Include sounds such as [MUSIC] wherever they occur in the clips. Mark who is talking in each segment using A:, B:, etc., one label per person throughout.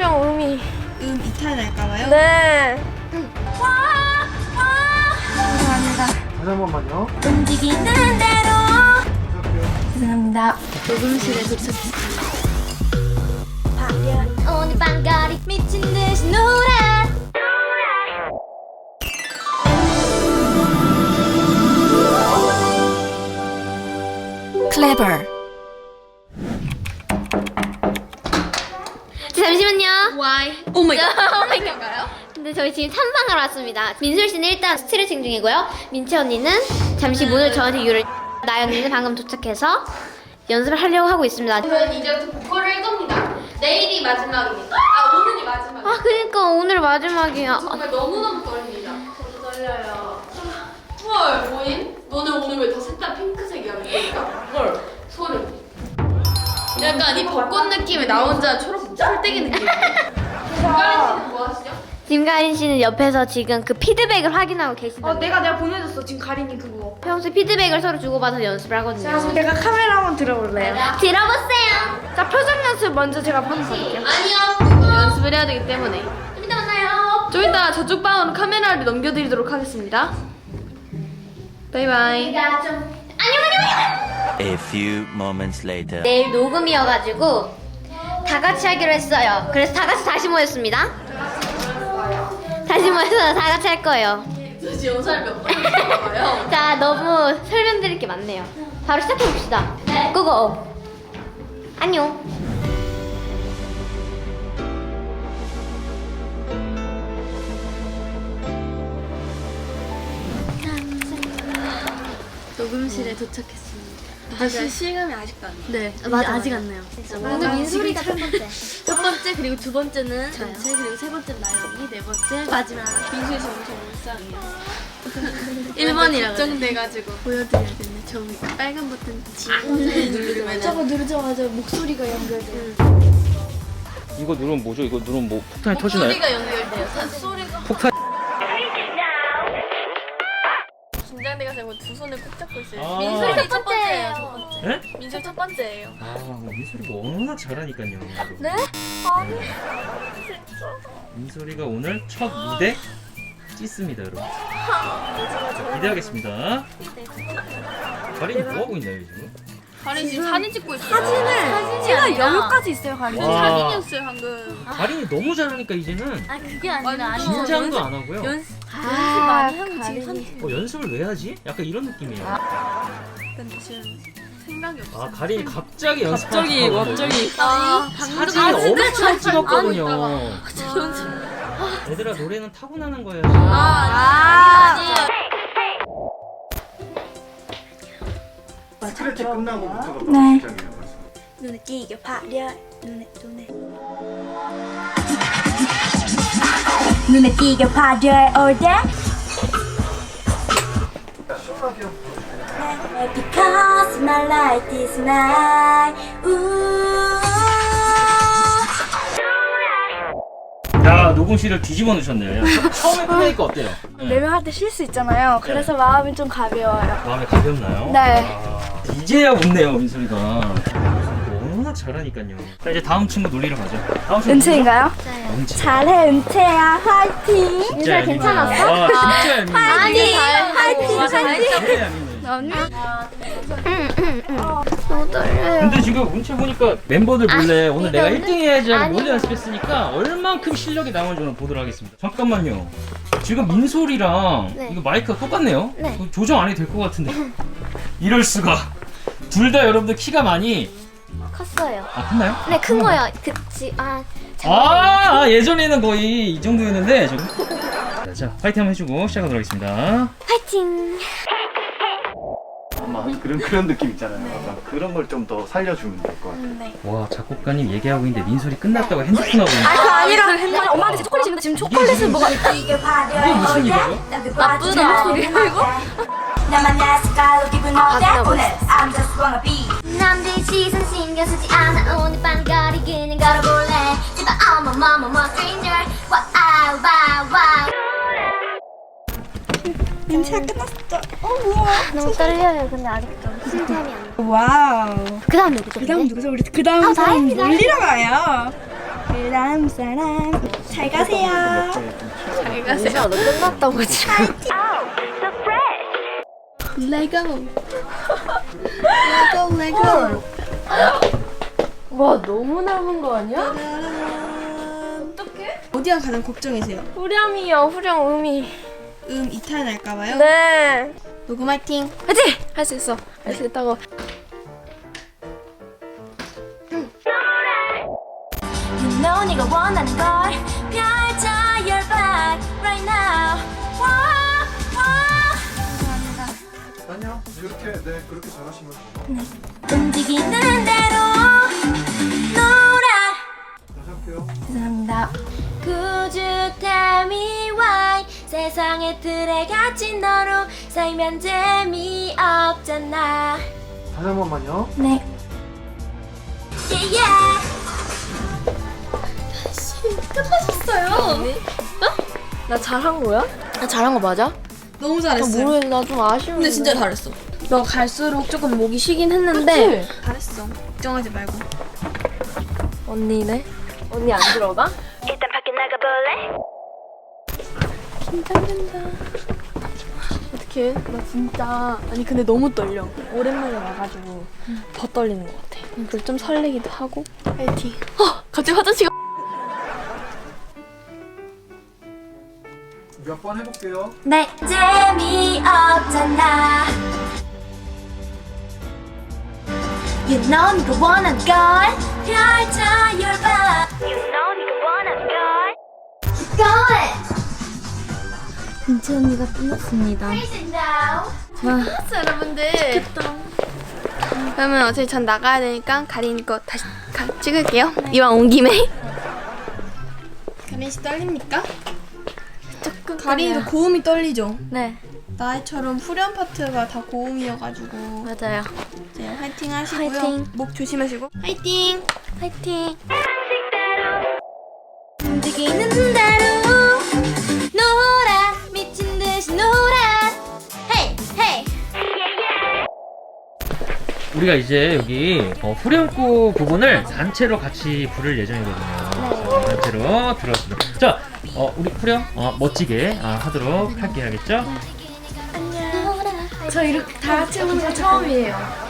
A: 표정 음이.
B: 음 이탈 날까봐요?
A: 네.
B: 감사합니다.
C: 다시 한 번만요.
B: 움직이는 대로. 죄송합니다. 녹음실에 도착했습니다.
D: 오늘 반가리 미친 듯이 놀아
B: 클
D: Why? 오마이 갓 [LAUGHS] 근데 저희 지금 탐방하러 왔습니다 민술 씨는 일단 스트레칭 중이고요 민채 언니는 잠시 문을 저한테 유를 [LAUGHS] 나연 언니는 방금 도착해서 연습을 하려고 하고 있습니다
E: 저는 이제부터 보컬을 할 겁니다. 내일이 마지막입니다. 아 오늘이 마지막.
D: 아 그니까 오늘 마지막이야
E: 정말 너무너무 떨립니다. 저도 떨려요. 헐 뭐임? 너네 오늘 왜 다 셋 다 핑크색이야? 그러니까 헐 소름. 약간 이 벚꽃 느낌에 나 혼자 초록 철떼기 느낌. [LAUGHS] 김가린 씨는 뭐 하시죠?
D: 김가린 씨는 옆에서 지금 그 피드백을 확인하고 계시다
A: 어 내가 내가 보내줬어 지금 가린이 그거.
D: 평소에 피드백을 서로 주고받아서 연습을 하거든요
A: 내가 카메라 한번 들어볼래요?
D: 들어보세요
A: 자 표정 연습 먼저 제가 한번 볼게요.
E: 아니요. 연습을 해야 되기 때문에.
D: 좀 이따 만나요
E: 좀 이따 저쪽 방으로 카메라를 넘겨드리도록 하겠습니다. 바이바이.
D: 내가 좀 안녕 안녕 안녕
F: A few moments later.
D: 내일 녹음이어가지고 다 같이 하기로 했어요. 그래서 다 같이 다시 모였습니다. 다시 모여서 다 같이 할 거예요.
E: 저 지금 영상을 몇번 [LAUGHS] 봤어요.
D: 자, 너무 설명드릴 게 많네요. 바로 시작해 봅시다. 고고. 안녕.
E: 녹음실에 도착했습니다. 사실 실감이 아직도 안 나요. 네,
D: 맞아,
E: 아직
D: 맞아.
E: 안 나요.
D: 오늘 민소리가 첫 번째. [LAUGHS]
E: 첫 번째 그리고 두 번째는 은채 그리고 세 번째는 나영이 네 번째 마지막 민수에서 엄청 울상이에요. 1번이라 [LAUGHS] 걱정돼가지고 보여드려야 되는데 저 빨간 버튼 지 누르면
B: 저거 누르자마자 목소리가 연결돼요.
C: 이거 누르면 뭐죠? 이거 누르면 뭐 폭탄이 터지나요?
E: 소리가 연결돼요. 소리가
C: 폭탄.
E: 긴장돼가지고 두 손을 꼭 잡고 있어요.
C: 아.
E: 민솔이 첫 번째예요. 첫 번째.
C: 네?
E: 민솔 첫 번째예요.
C: 아, 민소리가 워낙 잘하니까요.
E: 네?
C: 민소리가 오늘 첫 무대 찢습니다, 여러분. 자, 기대하겠습니다. 가린이 뭐 하고 있나요, 지금?
E: 가린 지금 사진 찍고 있어요.
B: 사진을 찍을 여유까지 있어요, 가린.
C: 와.
E: 사진이었어요 방금.
C: 가린이 너무 잘하니까 이제는
D: 아, 그게 아니라
C: 긴장도 안 하고요.
E: 연습
B: 아,
E: 많이 하고 지금 선
C: 어, 연습을 왜 하지? 약간 이런 느낌이에요.
E: 근데 지금 생각이 없어.
C: 아, 가린이 갑자기 연습.
E: 갑자기 갑자기 아
C: 사진을 엄청 찍었거든요.
E: 연습.
C: 얘들아 노래는 타고나는 거예요.
E: 아 아니 아니.
G: 스트레치 끝나고부터가 바로
B: 네. 눈에 띄게 파려. 눈에 눈에. 눈에 띄게 파려 올때 Because my light is night. Ooh.
C: 야 녹음실을 뒤집어 놓으셨네요. 야, 처음에 끝내니까 어때요? 네.
A: 매명할 때 쉴 수 있잖아요. 그래서 마음이 좀 가벼워요.
C: 마음에 가볍나요?
A: 네.
C: 아, 이제야 웃네요 민소리가. 워낙 잘하니까요. 자 이제 다음 친구 놀리러 가죠. 다음 친구
A: 은채인가요?
C: 은채.
A: 잘해 은채야 화이팅.
C: 진짜 괜찮았어? 와 진짜.
D: 아니,
A: 화이팅 화이팅.
C: 진짜 얄밉네.
A: 언니.
D: 너무 떨려요.
C: 근데 지금 은채 보니까 멤버들 몰래 오늘 내가
D: 이거는-
C: 1등 해야지 하고 몰래. 연습했으니까 얼만큼 실력이 나오는지 오늘 보도록 하겠습니다. 잠깐만요. 지금 민소리랑
D: 네.
C: 이거 마이크가 똑같네요.
D: 네.
C: 조정 안 해도 될 것 같은데. 이럴 수가. 둘 다 여러분들 키가 많이
D: 컸어요.
C: 아 컸나요?
D: 네, 큰 거요. 그치, 아.
C: 아, 아, 예전에는 거의 이 정도였는데 지금. 자, [LAUGHS] 자 파이팅 한번 해주고 시작하도록 하겠습니다.
D: 화이팅!
G: 아마 그런 그런 느낌 있잖아요. 약간 그런 걸 좀 더 살려주면 될 것 같아요.
C: 와 작곡가님 얘기하고 있는데 민소리 끝났다고 핸드폰 하고 있는데
A: 아 아니라 아니, 엄마한테 초콜릿 주는데 지금 초콜릿을 뭐가
C: 이게 무슨 일이죠?
B: 나쁘다. 나 만났을 깔로 기분 어때? 오늘 I'm just wanna be.
D: 남들 시선 신경 쓰지 않아 오늘 밤 거리 그냥 걸어볼래 제발 어머 머머 머 stranger 와우 와우 와우
B: 냄새가 끝났어. 어 우와.
D: 너무 떨려요 근데 아직도 심장이 안
B: 와우.
D: 그 다음 누구죠?
B: 그 다음 누구죠? 우리 그 다음
D: 아,
B: 사람
D: 다행이다.
B: 놀리러 가요.
A: 그 다음 사람 잘 가세요.
E: 잘 가세요. 너 끝났다고 지금.
A: 레고. 레고 레고.
E: 와 너무 남은 거 아니야?
A: 어디가 가장 걱정이세요?
E: 후렴이요 후렴 음이.
A: 음 이탈 날까봐요?
E: 네.
A: 녹음 화이팅.
E: 화이팅! 할 수 있어. 할 수 있다고.
B: You know 네가 원하는 걸
G: 이렇게 네 그렇게 잘하시면
B: 움직이는 대로 놀아 죄송합니다 Could you tell me why 세상의 틀에 갇힌 너로 살면 재미없잖아
G: 다시 한 번만요
B: 네 yeah, yeah.
E: 나 잘한 거야? 나 잘한 거 맞아?
A: 너무 잘했어요.
E: 모르겠어. 나좀 아쉬운데.
A: 근데 진짜 잘했어. 너 갈수록 조금 목이 쉬긴 했는데 잘했어. 걱정하지 말고.
E: 언니네? 언니 안 들어가?
B: 일단 밖에 나가볼래?
E: 어떡해. 나 진짜. 아니, 근데 너무 떨려. 오랜만에 와가지고 더 떨리는 것 같아. 그래서 좀 설레기도 하고. 파이팅. 어! 갑자기 화장실 가.
G: 몇 번 해볼게요
B: 네 재미없잖아 You know 네가 원하는 걸 펼쳐 your back You know 네가 원하는 걸 Keep going
D: 민채 언니가 끝났습니다.
B: Raise it now
E: 여러분들. 그러면 어차피 전 나가야 되니까 가린 거 다시 가, 찍을게요. 이왕 온 김에.
A: 가린 씨 떨립니까?
E: 조금
A: 가린이도 고음이 떨리죠.
E: 네,
A: 나이처럼 후렴 파트가 다 고음이어가지고
E: 맞아요.
A: 화이팅 하시고요.
E: 화이팅.
A: 목 조심하시고 화이팅.
E: 파이팅.
B: 움직이는 대로 놀아 미친 듯이 놀아 Hey hey
C: 우리가 이제 여기 어, 후렴구 부분을 단체로 같이 부를 예정이거든요. 단체로 들어왔습니다. 자, 어, 우리 후렴 어, 멋지게 아, 하도록 할게요, 알겠죠?
A: 저 이렇게 다 같이 보는 거 처음이에요.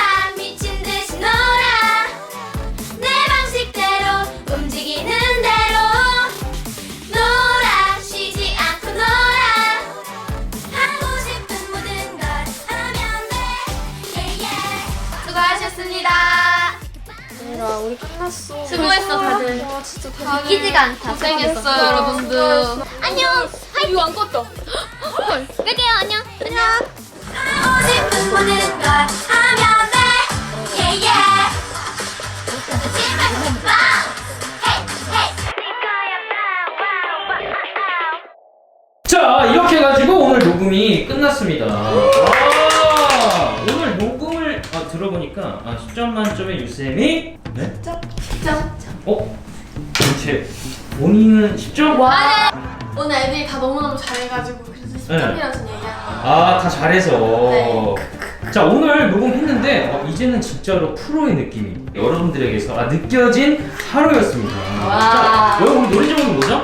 D: 믿기지가 않다.
E: 고생했어요, 여러분들.
D: 안녕.
E: 이거 안 껐다.
D: 끌게요. 안녕. 안녕.
B: 하고 싶은 모든 걸 하면 돼 말고 빵 wow.
C: 자, 이렇게 해가지고 오늘 녹음이 끝났습니다. 아, 오늘 녹음을 아, 들어보니까 아, 10점 만점에 유쌤이 네? 10점. 어? 제 본인은 10점?
E: 오늘 애들이 다 너무너무 잘해가지고 그래서 10점이라서 얘기하는 거야.
C: 아, 다 잘해서.
E: 네.
C: 자, 오늘 녹음했는데, 어, 이제는 진짜로 프로의 느낌이 여러분들에게서 아, 느껴진 하루였습니다. 자, 여러분, 노래 제목이 뭐죠?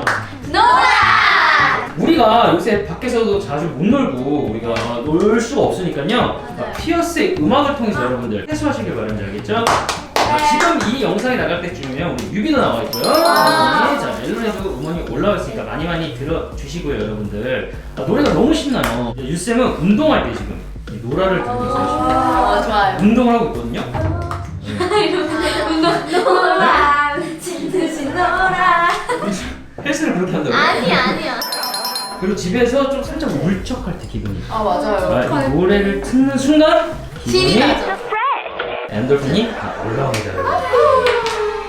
B: 놀아
C: 우리가 요새 밖에서도 자주 못 놀고 우리가 놀 수가 없으니까요. 아, 피어스의 음악을 통해서 여러분들 해소하시길 바랍니다. 알겠죠? 아, 지금 이 영상이 나갈 때쯤이면 우리 뮤비도 나와 있고요. 네, 자, 멜론에도 음원이 올라와 있으니까 많이 많이 들어주시고요, 여러분들. 아, 노래가 너무 신나요. 유쌤은 운동할 때 지금 이 노라를 들으면서
E: 어, 좋아요.
C: 운동을 하고 있거든요.
B: 놀아 미친 듯이 놀아
C: 헬스를 그렇게 한다고요?
D: 아니야, 아니야.
C: 그리고 집에서 좀 살짝 울적할 때 기분이.
E: 아, 맞아요.
C: 아, 이 노래를 듣는 순간
E: 신이 나죠.
C: 엔돌핀이 다 올라옵니다.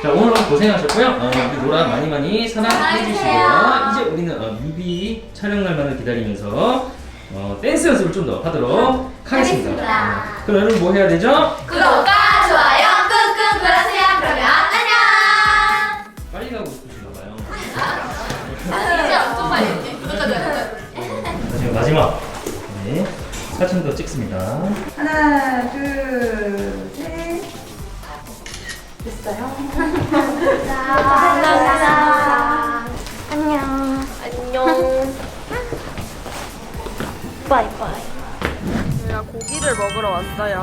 C: 자 오늘 너무 고생하셨고요. 어, 우리 노라 많이 많이 사랑해 주시고요. 이제 우리는 어, 뮤비 촬영 날만을 기다리면서 어, 댄스 연습을 좀 더 하도록 하겠습니다. 하겠습니다. 어, 그럼 여러분 뭐 해야 되죠?
B: 구독과 좋아요 꾹꾹 눌러주세요. 그러면 안녕.
A: 빨리
C: 가고 싶으신가 봐요. 아,
E: 진짜 엄청
C: 많이 했네. 구독자
E: 좋아요.
C: 자, 지금 마지막 사진 더 찍습니다.
H: 하나, 둘, 셋.
A: 됐어요?
D: 감사합니다. 안녕.
A: 안녕.
D: 바이바이.
A: 저희가 고기를 먹으러 왔어요.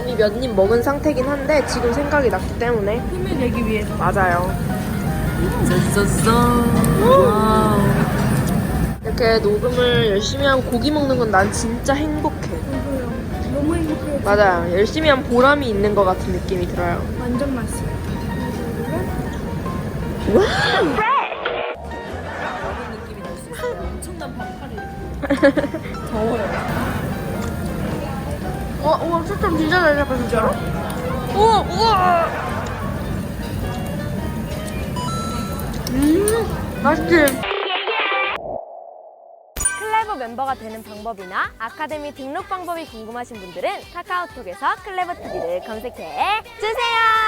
A: 이미 몇 입 먹은 상태긴 한데 지금 생각이 났기 때문에 힘을 내기 위해서 맞아요. 음. 짜자잔. 와우. 이렇게 녹음을 열심히 하고 고기 먹는 건 난 진짜 행복해.
I: 너무 행복해요.
A: 맞아요. 열심히 한 보람이 있는 것 같은 느낌이 들어요.
I: 완전 맛있어요.
A: 와, 우와, 초점 진짜 잘 잡아, 진짜로? 우와, 우와! 음, 맛있지?
J: 클레버 멤버가 되는 방법이나 아카데미 등록 방법이 궁금하신 분들은 카카오톡에서 클레버 TV를 검색해 주세요.